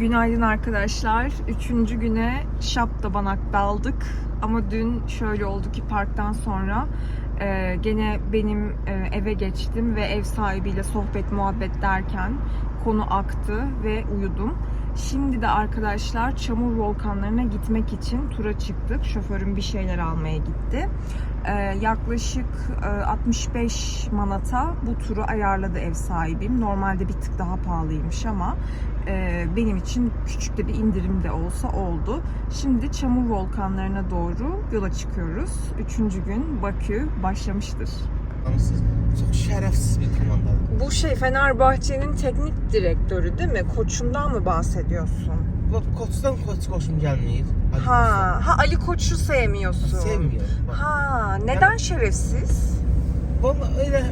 Günaydın arkadaşlar. Üçüncü güne Şaptabanak daldık. Ama dün şöyle oldu ki parktan sonra e, gene benim e, eve geçtim ve ev sahibiyle sohbet muhabbet derken konu aktı ve uyudum. Şimdi de arkadaşlar çamur volkanlarına gitmek için tura çıktık. Şoförüm bir şeyler almaya gitti. E, yaklaşık e, 65 manata bu turu ayarladı ev sahibim. Normalde bir tık daha pahalıymış ama e, benim için küçük de bir indirim de olsa oldu. Şimdi çamur volkanlarına doğru yola çıkıyoruz. Üçüncü gün Bakü başlamıştır. Çok şerefsiz bir komandadır. Bu şey Fenerbahçe'nin teknik direktörü değil mi? Koçundan mı bahsediyorsun? Bak koçdan koç koşum gelmeyir. Ali Ha, Koç'tan. ha Ali Koç'u sevmiyorsun. Sevmiyor. Bak. Ha, neden şerefsiz? Valla öyle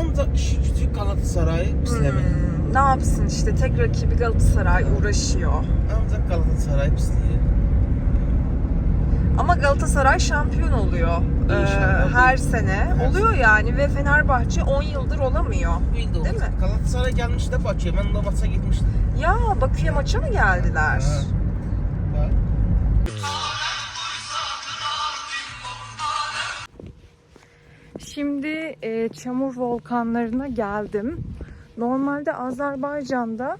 ancak işi gücü Galatasaray'ı pislemek. Hmm, ne yapsın işte tek rakibi Galatasaray uğraşıyor. Ancak Galatasaray pisliyor. Ama Galatasaray şampiyon oluyor. Ee, her sene. Her Oluyor yani ve Fenerbahçe 10 yıldır olamıyor. Bildi Değil mi? Galatasaray gelmiş de Bakü'ye. Ben de maça gitmiştim. Ya Bakü'ye maça mı geldiler? Ha. Ha. Şimdi e, çamur volkanlarına geldim. Normalde Azerbaycan'da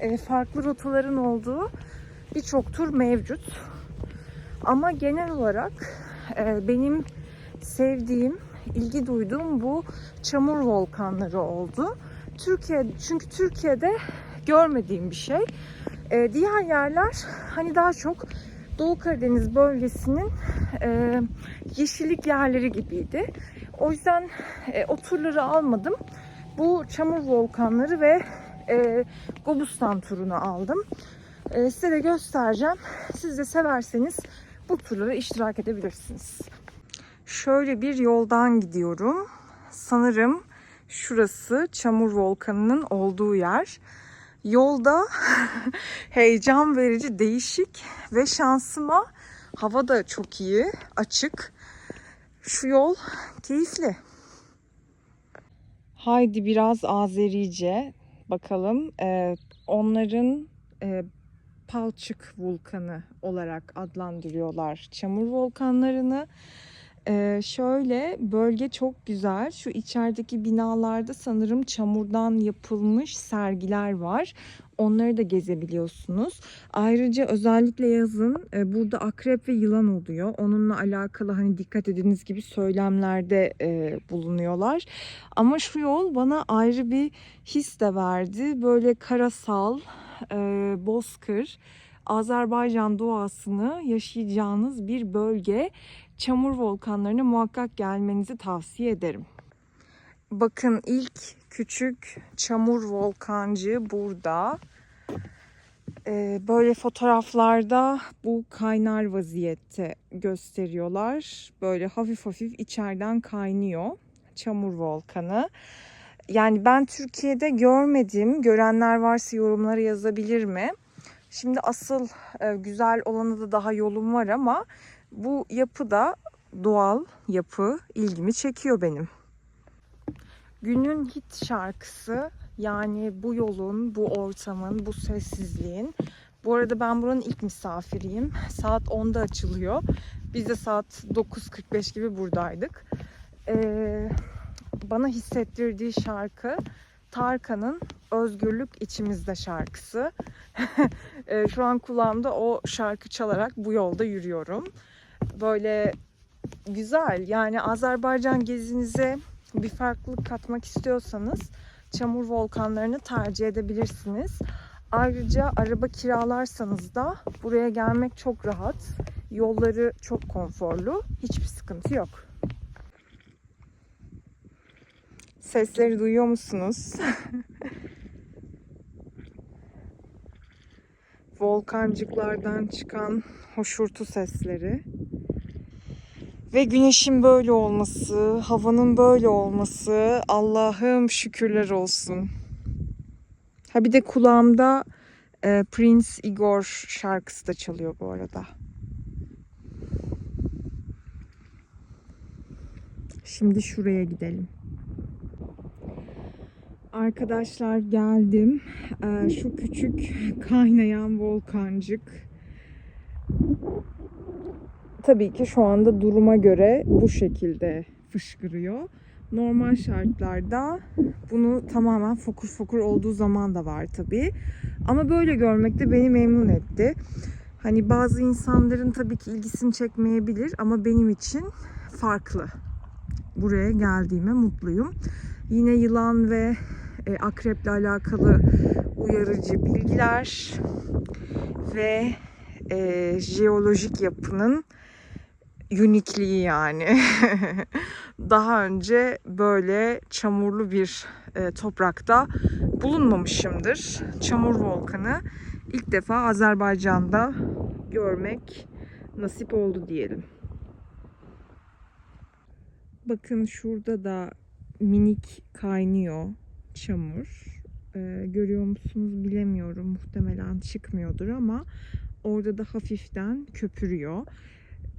e, farklı rotaların olduğu birçok tur mevcut. Ama genel olarak e, benim sevdiğim, ilgi duyduğum bu çamur volkanları oldu. Türkiye çünkü Türkiye'de görmediğim bir şey. E, diğer yerler hani daha çok Doğu Karadeniz bölgesinin yeşillik yerleri gibiydi. O yüzden o turları almadım. Bu çamur volkanları ve e, Gobustan turunu aldım. E, size de göstereceğim. Siz de severseniz bu turlara iştirak edebilirsiniz. Şöyle bir yoldan gidiyorum. Sanırım şurası çamur volkanının olduğu yer. Yolda heyecan verici, değişik ve şansıma hava da çok iyi, açık. Şu yol keyifli. Haydi biraz Azerice bakalım. Ee, onların e, Palçık vulkanı olarak adlandırıyorlar çamur volkanlarını. Ee, şöyle bölge çok güzel. Şu içerideki binalarda sanırım çamurdan yapılmış sergiler var. Onları da gezebiliyorsunuz. Ayrıca özellikle yazın e, burada akrep ve yılan oluyor. Onunla alakalı hani dikkat ediniz gibi söylemlerde e, bulunuyorlar. Ama şu yol bana ayrı bir his de verdi. Böyle karasal, e, bozkır, Azerbaycan doğasını yaşayacağınız bir bölge. Çamur volkanlarına muhakkak gelmenizi tavsiye ederim. Bakın ilk küçük çamur volkancı burada. Ee, böyle fotoğraflarda bu kaynar vaziyette gösteriyorlar. Böyle hafif hafif içeriden kaynıyor çamur volkanı. Yani ben Türkiye'de görmedim. Görenler varsa yorumlara yazabilir mi? Şimdi asıl e, güzel olanı da daha yolum var ama bu yapı da doğal yapı ilgimi çekiyor benim. Günün hit şarkısı yani bu yolun, bu ortamın, bu sessizliğin. Bu arada ben buranın ilk misafiriyim. Saat 10'da açılıyor. Biz de saat 9.45 gibi buradaydık. Ee, bana hissettirdiği şarkı Tarkan'ın Özgürlük İçimizde şarkısı. Ee, Şu an kulağımda o şarkı çalarak bu yolda yürüyorum. Böyle güzel yani Azerbaycan gezinize bir farklılık katmak istiyorsanız çamur volkanlarını tercih edebilirsiniz. Ayrıca araba kiralarsanız da buraya gelmek çok rahat. Yolları çok konforlu. Hiçbir sıkıntı yok. Sesleri duyuyor musunuz? Volkancıklardan çıkan hoşurtu sesleri. Ve güneşin böyle olması, havanın böyle olması Allah'ım şükürler olsun. Ha bir de kulağımda e, Prince Igor şarkısı da çalıyor bu arada. Şimdi şuraya gidelim. Arkadaşlar geldim. Ee, şu küçük kaynayan volkancık. Tabii ki şu anda duruma göre bu şekilde fışkırıyor. Normal şartlarda bunu tamamen fokur fokur olduğu zaman da var tabii. Ama böyle görmek de beni memnun etti. Hani bazı insanların tabii ki ilgisini çekmeyebilir ama benim için farklı. Buraya geldiğime mutluyum. Yine yılan ve e, akreple alakalı uyarıcı bilgiler ve e, jeolojik yapının unikliği yani. Daha önce böyle çamurlu bir e, toprakta bulunmamışımdır. Çamur volkanı ilk defa Azerbaycan'da görmek nasip oldu diyelim. Bakın şurada da minik kaynıyor çamur. Ee, görüyor musunuz bilemiyorum. Muhtemelen çıkmıyordur ama orada da hafiften köpürüyor.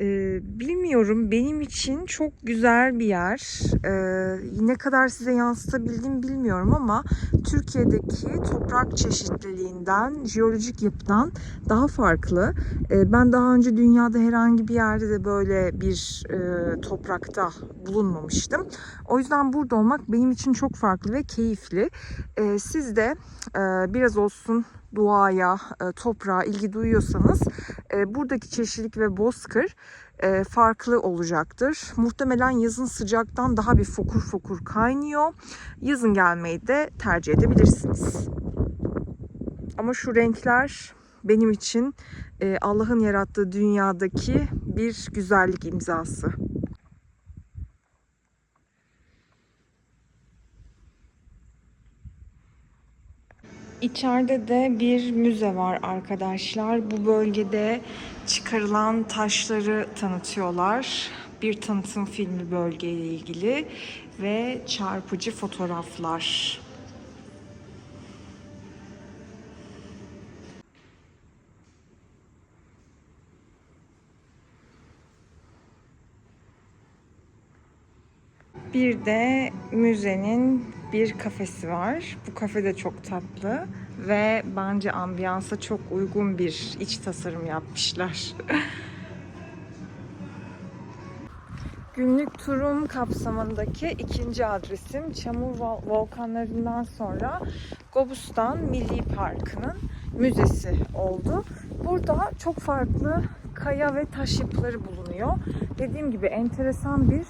Ee, bilmiyorum benim için çok güzel bir yer. Ee, ne kadar size yansıtabildim bilmiyorum ama Türkiye'deki toprak çeşitliliğinden, jeolojik yapıdan daha farklı. Ee, ben daha önce dünyada herhangi bir yerde de böyle bir e, toprakta bulunmamıştım. O yüzden burada olmak benim için çok farklı ve keyifli. Ee, siz de e, biraz olsun doğaya, e, toprağa ilgi duyuyorsanız e, buradaki çeşitlilik ve bozkır e, farklı olacaktır. Muhtemelen yazın sıcaktan daha bir fokur fokur kaynıyor. Yazın gelmeyi de tercih edebilirsiniz. Ama şu renkler benim için Allah'ın yarattığı dünyadaki bir güzellik imzası. İçeride de bir müze var arkadaşlar. Bu bölgede çıkarılan taşları tanıtıyorlar. Bir tanıtım filmi bölgeyle ilgili ve çarpıcı fotoğraflar. Bir de müzenin bir kafesi var. Bu kafe de çok tatlı ve bence ambiyansa çok uygun bir iç tasarım yapmışlar. Günlük turum kapsamındaki ikinci adresim Çamur Vol- Volkanlarından sonra Gobustan Milli Parkı'nın müzesi oldu. Burada çok farklı kaya ve taş yapıları bulunuyor. Dediğim gibi enteresan bir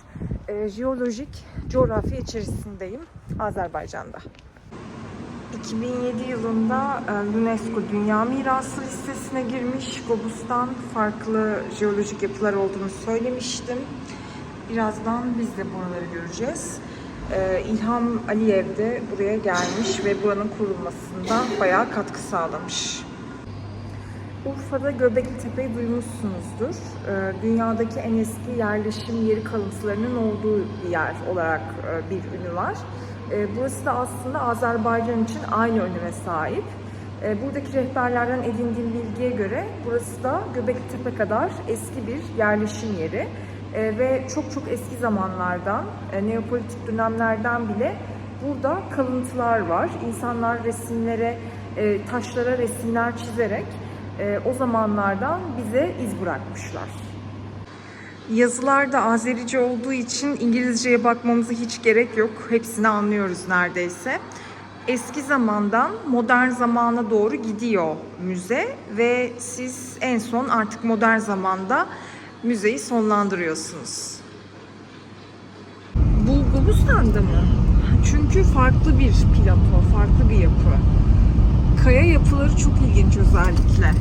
e, jeolojik coğrafya içerisindeyim Azerbaycan'da. 2007 yılında e, UNESCO Dünya Mirası listesine girmiş. Gobustan farklı jeolojik yapılar olduğunu söylemiştim. Birazdan biz de buraları göreceğiz. Ee, İlham Aliyev de buraya gelmiş ve buranın kurulmasında bayağı katkı sağlamış. Urfa'da Göbekli Tepe'yi duymuşsunuzdur. Ee, dünyadaki en eski yerleşim yeri kalıntılarının olduğu bir yer olarak e, bir ünü var. Ee, burası da aslında Azerbaycan için aynı öneme sahip. Ee, buradaki rehberlerden edindiğim bilgiye göre burası da Göbekli Tepe kadar eski bir yerleşim yeri. Ve çok çok eski zamanlardan, e, neopolitik dönemlerden bile burada kalıntılar var. İnsanlar resimlere, e, taşlara resimler çizerek e, o zamanlardan bize iz bırakmışlar. Yazılar da Azerice olduğu için İngilizceye bakmamıza hiç gerek yok. Hepsini anlıyoruz neredeyse. Eski zamandan modern zamana doğru gidiyor müze ve siz en son artık modern zamanda müzeyi sonlandırıyorsunuz. Bu Gobustan'da mı? Çünkü farklı bir plato, farklı bir yapı. Kaya yapıları çok ilginç özellikle.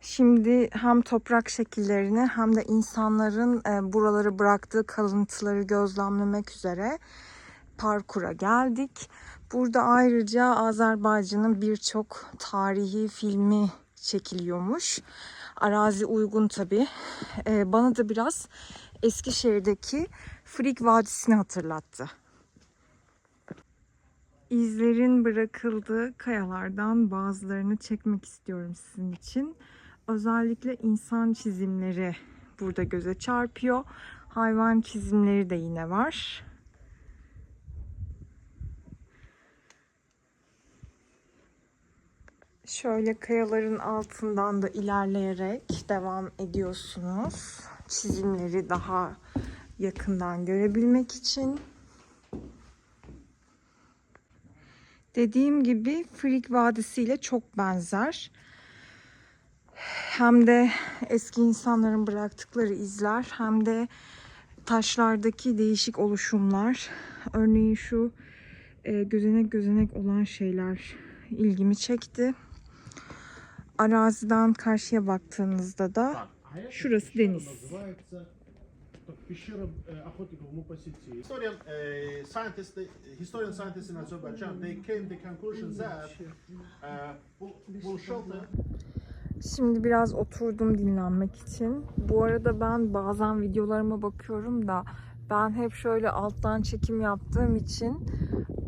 Şimdi hem toprak şekillerini hem de insanların e, buraları bıraktığı kalıntıları gözlemlemek üzere parkura geldik. Burada ayrıca Azerbaycan'ın birçok tarihi filmi çekiliyormuş. Arazi uygun tabi. bana da biraz Eskişehir'deki Frig Vadisi'ni hatırlattı. İzlerin bırakıldığı kayalardan bazılarını çekmek istiyorum sizin için. Özellikle insan çizimleri burada göze çarpıyor. Hayvan çizimleri de yine var. Şöyle kayaların altından da ilerleyerek devam ediyorsunuz. Çizimleri daha yakından görebilmek için. Dediğim gibi Frig Vadisi ile çok benzer. Hem de eski insanların bıraktıkları izler hem de taşlardaki değişik oluşumlar. Örneğin şu e, gözenek gözenek olan şeyler ilgimi çekti. Araziden karşıya baktığınızda da Şurası deniz Называется так, пещера э, охотников мы посетили. Historian uh, scientists, they, historian scientists in Azerbaijan, they came to conclusion that uh, bu, bu shelter Şimdi biraz oturdum dinlenmek için. Bu arada ben bazen videolarıma bakıyorum da ben hep şöyle alttan çekim yaptığım için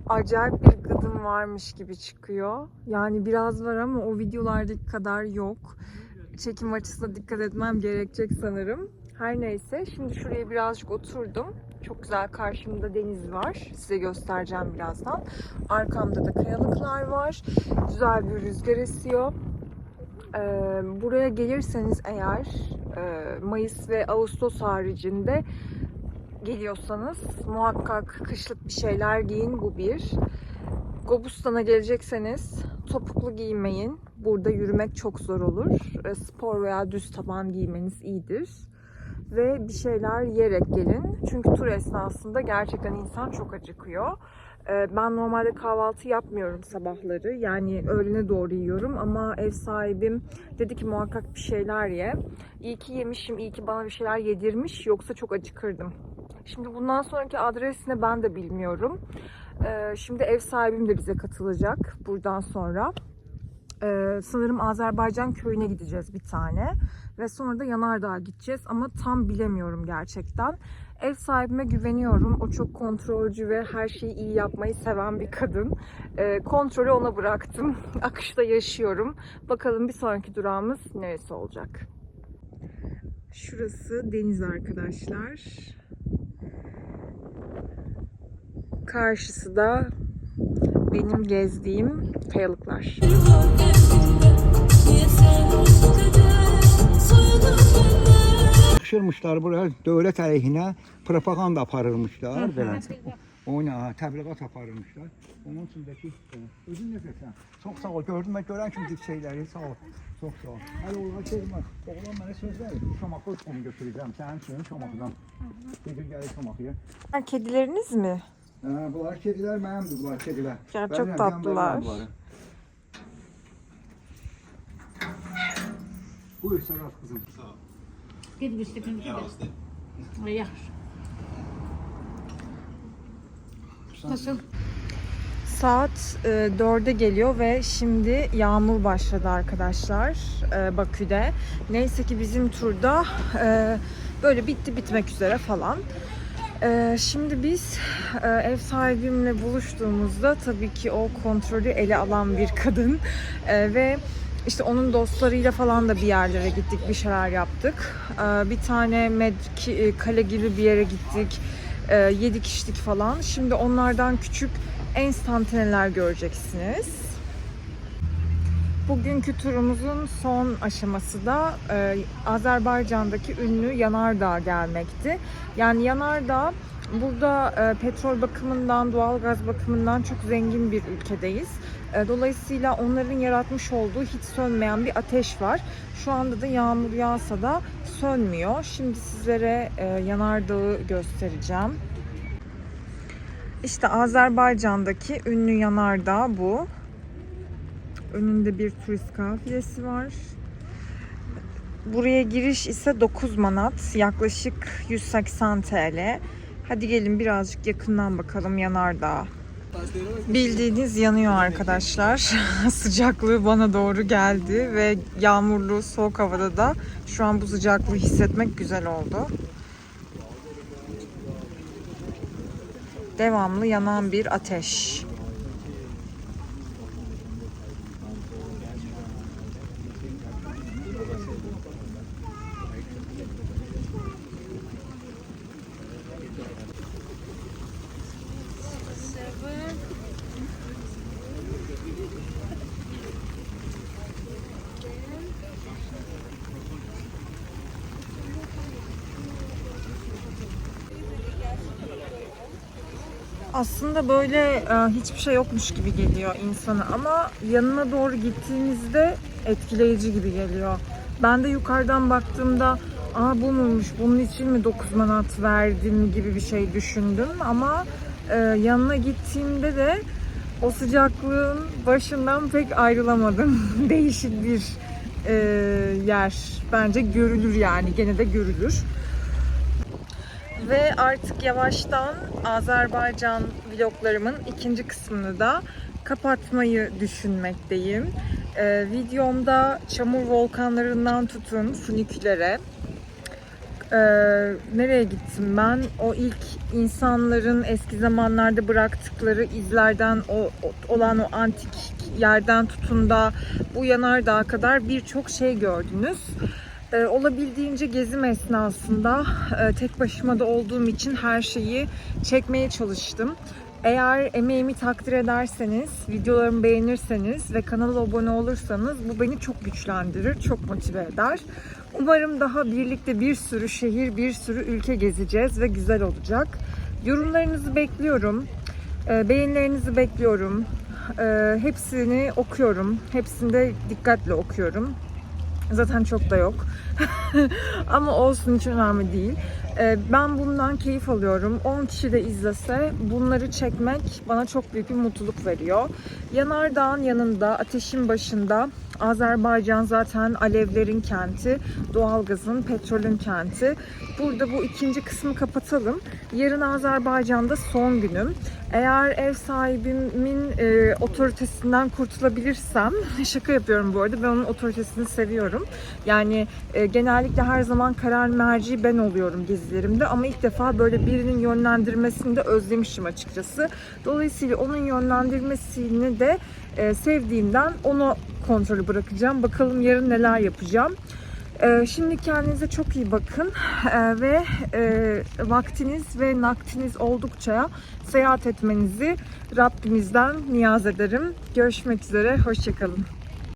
acayip bir gıdım varmış gibi çıkıyor. Yani biraz var ama o videolardaki kadar yok. Çekim açısına dikkat etmem gerekecek sanırım. Her neyse şimdi şuraya birazcık oturdum. Çok güzel karşımda deniz var. Size göstereceğim birazdan. Arkamda da kayalıklar var. Güzel bir rüzgar esiyor. Ee, buraya gelirseniz eğer e, Mayıs ve Ağustos haricinde geliyorsanız muhakkak kışlık bir şeyler giyin bu bir. Gobustan'a gelecekseniz topuklu giymeyin. Burada yürümek çok zor olur. E, Spor veya düz taban giymeniz iyidir. Ve bir şeyler yiyerek gelin. Çünkü tur esnasında gerçekten insan çok acıkıyor. E, Ben normalde kahvaltı yapmıyorum sabahları. Yani öğlene doğru yiyorum ama ev sahibim dedi ki muhakkak bir şeyler ye. İyi ki yemişim, iyi ki bana bir şeyler yedirmiş yoksa çok acıkırdım. Şimdi bundan sonraki adresini ben de bilmiyorum. Ee, Şimdi ev sahibim de bize katılacak buradan sonra. Ee, sanırım Azerbaycan köyüne gideceğiz bir tane. Ve sonra da Yanardağ'a gideceğiz ama tam bilemiyorum gerçekten. Ev sahibime güveniyorum. O çok kontrolcü ve her şeyi iyi yapmayı seven bir kadın. Ee, kontrolü ona bıraktım. Akışta yaşıyorum. Bakalım bir sonraki durağımız neresi olacak? Şurası deniz arkadaşlar. Karşısı da benim gezdiğim kayalıklar. Çıxışırmışlar bura dövlət əleyhinə propaganda aparırmışlar. Oyna, təbliğat aparırmışlar. Onun içindəki özün necəsən? Çox sağ ol. Gördüm mən görən kimi dik şeyləri sağ ol. Çox sağ ol. Hələ oğlan şey var. Oğlan mənə söz verdi. Şamaxı onu götürəcəm. Sənin üçün Şamaxıdan. Gedir gəlir Şamaxıya. Kedileriniz mi? Hə, bunlar kedilər mənimdir bunlar kedilər. Ya, çok tatlılar. bunları. Buyur Serhat kızım. Gidip üstüne gidip. Yaxşı. Nasıl? Saat e, 4'e geliyor ve şimdi yağmur başladı arkadaşlar e, Bakü'de. Neyse ki bizim turda e, böyle bitti bitmek üzere falan. E, şimdi biz e, ev sahibimle buluştuğumuzda tabii ki o kontrolü ele alan bir kadın E, ve işte onun dostlarıyla falan da bir yerlere gittik, bir şeyler yaptık. E, bir tane med e, kale gibi bir yere gittik. E, yedik içtik falan. Şimdi onlardan küçük enstantaneler göreceksiniz. Bugünkü turumuzun son aşaması da e, Azerbaycan'daki ünlü Yanardağ gelmekti. Yani Yanardağ burada e, petrol bakımından, doğalgaz bakımından çok zengin bir ülkedeyiz. E, dolayısıyla onların yaratmış olduğu hiç sönmeyen bir ateş var. Şu anda da yağmur yağsa da sönmüyor. Şimdi sizlere e, Yanardağ'ı göstereceğim. İşte Azerbaycan'daki ünlü yanardağ bu. Önünde bir turist kafilesi var. Buraya giriş ise 9 manat, yaklaşık 180 TL. Hadi gelin birazcık yakından bakalım yanardağ. Bildiğiniz yanıyor arkadaşlar. Sıcaklığı bana doğru geldi ve yağmurlu soğuk havada da şu an bu sıcaklığı hissetmek güzel oldu. devamlı yanan bir ateş. Aslında böyle e, hiçbir şey yokmuş gibi geliyor insana ama yanına doğru gittiğinizde etkileyici gibi geliyor. Ben de yukarıdan baktığımda aa bu muymuş bunun için mi 9 manat verdim gibi bir şey düşündüm ama e, yanına gittiğimde de o sıcaklığın başından pek ayrılamadım. Değişik bir e, yer. Bence görülür yani gene de görülür. Ve artık yavaştan Azerbaycan vloglarımın ikinci kısmını da kapatmayı düşünmekteyim. Ee, videomda çamur volkanlarından tutun funikülere. Ee, nereye gittim ben? O ilk insanların eski zamanlarda bıraktıkları izlerden o, olan o antik yerden tutun da bu yanardağa kadar birçok şey gördünüz. Ee, olabildiğince gezim esnasında e, tek başıma da olduğum için her şeyi çekmeye çalıştım. Eğer emeğimi takdir ederseniz, videolarımı beğenirseniz ve kanala abone olursanız bu beni çok güçlendirir, çok motive eder. Umarım daha birlikte bir sürü şehir, bir sürü ülke gezeceğiz ve güzel olacak. Yorumlarınızı bekliyorum. Ee, Beğenilerinizi bekliyorum. Ee, Hepsini okuyorum. Hepsini de dikkatle okuyorum. Zaten çok da yok. Ama olsun hiç önemli değil. Ee, Ben bundan keyif alıyorum. 10 kişi de izlese bunları çekmek bana çok büyük bir mutluluk veriyor. Yanardağın yanında, ateşin başında Azerbaycan zaten alevlerin kenti, doğalgazın, petrolün kenti. Burada bu ikinci kısmı kapatalım. Yarın Azerbaycan'da son günüm. Eğer ev sahibimin e, otoritesinden kurtulabilirsem, şaka yapıyorum bu arada, ben onun otoritesini seviyorum. Yani e, genellikle her zaman karar merci ben oluyorum gezilerimde ama ilk defa böyle birinin yönlendirmesini de özlemişim açıkçası. Dolayısıyla onun yönlendirmesini de e, sevdiğimden onu kontrolü bırakacağım. Bakalım yarın neler yapacağım. Ee, Şimdi kendinize çok iyi bakın Ee, ve e, vaktiniz ve naktiniz oldukça seyahat etmenizi Rabbimizden niyaz ederim. Görüşmek üzere, hoşçakalın.